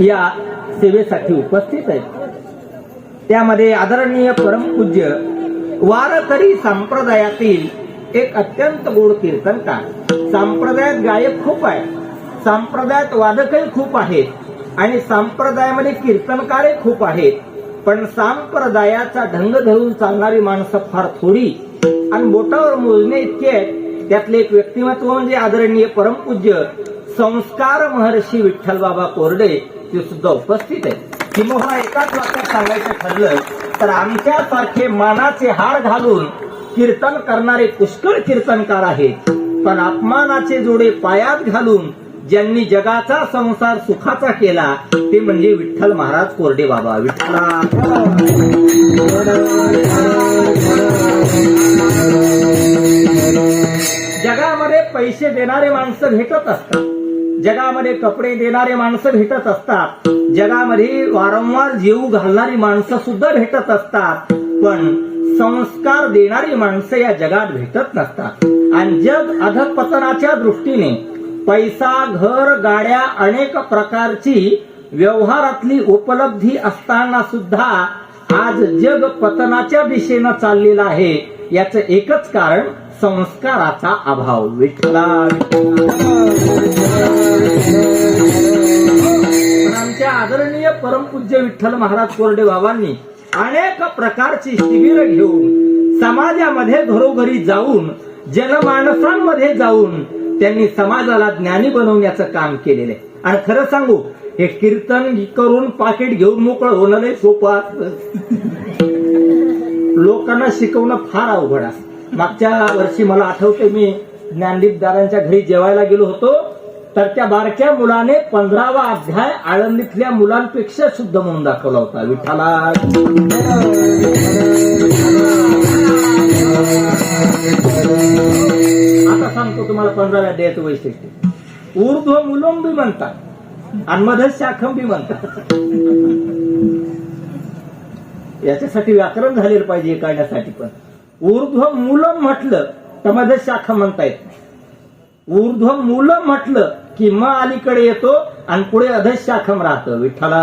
या सेवेसाठी उपस्थित आहेत. त्यामध्ये आदरणीय परमपूज्य वारकरी संप्रदायातील एक अत्यंत गोड कीर्तनकार. संप्रदायात गायक खूप आहे संप्रदायात वादकही खूप आहेत. आणि संप्रदायामध्ये कीर्तनकारही खूप आहेत. पण संप्रदायाचा ढंग धरून चालणारी माणसं फार थोडी. आणि बोटावर मोजणे इतके आहेत. त्यातले एक व्यक्तिमत्व म्हणजे आदरणीय परमपूज्य संस्कार महर्षी विठ्ठल बाबा कोरडे ते सुद्धा उपस्थित आहेत. किंवा एकाच वाक्यात सांगायचं ठरलं तर आमच्यासारखे मानाचे हार घालून कीर्तन करणारे पुष्कळ कीर्तनकार आहेत. पण अपमानाचे जोडे पायात घालून ज्यांनी जगाचा संसार सुखाचा केला ते म्हणजे विठ्ठल महाराज कोरडे बाबा. विठ्ठला जगामध्ये पैसे देणारे माणसं भेटत असतात. जगामध्ये कपडे देणारे माणसं भेटत असतात. जगामध्ये वारंवार जीव घालणारी माणसं सुद्धा भेटत असतात. पण संस्कार देणारी माणसं या जगात भेटत नसतात. आणि जग अधपतनाच्या दृष्टीने पैसा घर गाड्या अनेक प्रकारची व्यवहारातली उपलब्धी असताना सुद्धा आज जग पतनाच्या दिशेनं चाललेलं आहे. याचं एकच कारण संस्काराचा अभाव. विठला आमच्या आदरणीय परमपूज्य विठ्ठल महाराज कोरडे बाबांनी अनेक प्रकारची शिबिर घेऊन समाजामध्ये घरोघरी जाऊन जनमानसांमध्ये जाऊन त्यांनी समाजाला ज्ञानी बनवण्याचं काम केलेलं आहे. आणि खरं सांगू हे कीर्तन करून पाकिट घेऊन मोकळं होणं सोपं असतं. लोकांना शिकवणं फार अवघड असतं. मागच्या वर्षी मला आठवते मी ज्ञानदीप दादांच्या घरी जेवायला गेलो होतो. तर त्या बारक्या मुलाने पंधरावा अध्याय आळंदीतल्या मुलांपेक्षा शुद्ध म्हणून दाखवला होता. विठ्ठला आता सांगतो तुम्हाला पंधराव्या अध्यायाचं वैशिष्ट्य. ऊर्ध्व मुलंबी म्हणतात आणि मध शाखंबी म्हणतात. याच्यासाठी व्याकरण झालेलं पाहिजे काढण्यासाठी पण. ऊर्ध्व मूलम म्हटलं तर मध्ये शाखा म्हणता येत ऊर्ध्व मूलम म्हटलं की म अलीकडे येतो आणि पुढे अधश शाखम राहतं. विठ्ठला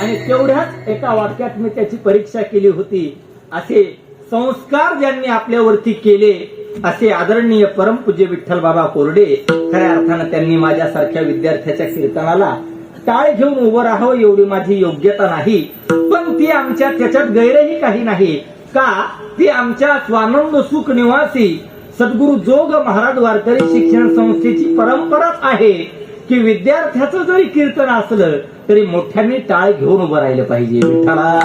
आणि तेवढ्याच एका वाक्यात मी त्याची परीक्षा केली होती. असे संस्कार ज्यांनी आपल्यावरती केले असे आदरणीय परमपूज्य विठ्ठल बाबा कोरडे खऱ्या अर्थानं त्यांनी माझ्यासारख्या विद्यार्थ्याच्या कीर्तनाला टाळ घेऊन उभं राहावं एवढी माझी योग्यता नाही. पण ती आमच्या त्याच्यात गैरही काही नाही. का? ती आमच्या स्वानंद सुख निवासी सद्गुरु जोग महाराज वारकरी शिक्षण संस्थेची परंपराच आहे. की विद्यार्थ्याचं जरी कीर्तन असलं तरी मोठ्यांनी टाळ घेऊन उभं राहिलं पाहिजे. विठ्ठला.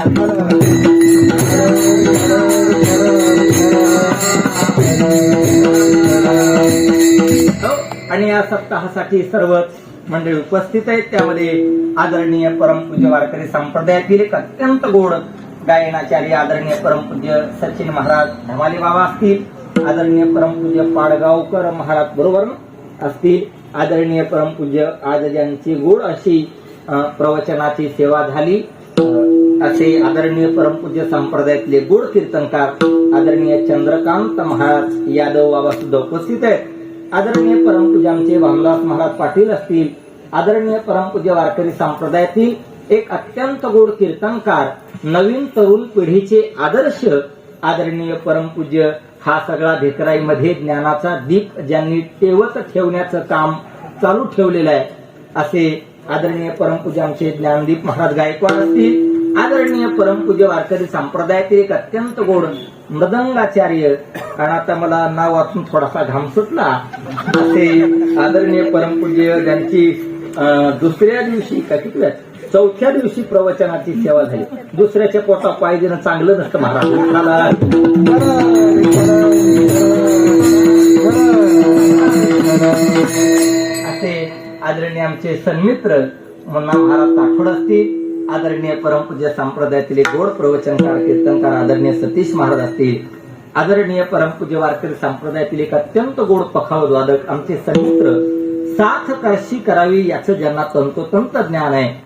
हो, आणि या सप्ताहासाठी सर्वच मंडळी उपस्थित आहेत त्यामध्ये आदरणीय परमपूज्य वारकरी संप्रदायातील एक अत्यंत गोड गायनाचार्य आदरणीय परमपूज्य सचिन महाराज धमाले बाबा असतील आदरणीय परमपूज्य पाडगावकर महाराज बरोबर असतील आदरणीय परमपूज्य आज ज्यांची गोड अशी प्रवचनाची सेवा झाली. असे आदरणीय परमपूज्य संप्रदायातले गोड कीर्तनकार आदरणीय चंद्रकांत महाराज यादव बाबा सुद्धा उपस्थित आहेत. आदरणीय परमपूज्य आमचे भामदास महाराज पाटील असतील आदरणीय परमपूज्य वारकरी संप्रदायातील एक अत्यंत गोड कीर्तनकार नवीन तरुण पिढीचे आदर्श आदरणीय परमपूज्य हा सगळा भिकराईमध्ये ज्ञानाचा दीप ज्यांनी तेवत ठेवण्याचं काम चालू ठेवलेलं आहे. असे आदरणीय परमपूज्य आमचे ज्ञानदीप महाराज गायकवाड असतील आदरणीय परमपूज्य वारकरी संप्रदायातील एक अत्यंत गोड मृदंगाचार्य कारण आता मला नाव वाचून थोडासा घाम सुटला ते आदरणीय परमपूज्य ज्यांची दुसऱ्या दिवशी का किती चौथ्या दिवशी प्रवचनाची सेवा झाली दुसऱ्याच्या पोटा पाय देणं चांगलं नसतं महाराज असे आदरणीय आमचे सन्मित्र नाव महाराज ताठोड असतील आदरणीय परमपूज्य संप्रदायातील एक गोड प्रवचनकार कीर्तनकार आदरणीय सतीश महाराज असतील. आदरणीय परमपूज्य वारकरी संप्रदायातील एक अत्यंत गोड पखावत वादक आमचे समित्र साथ कशी करावी याचं ज्यांना तंतोतंत ज्ञान आहे.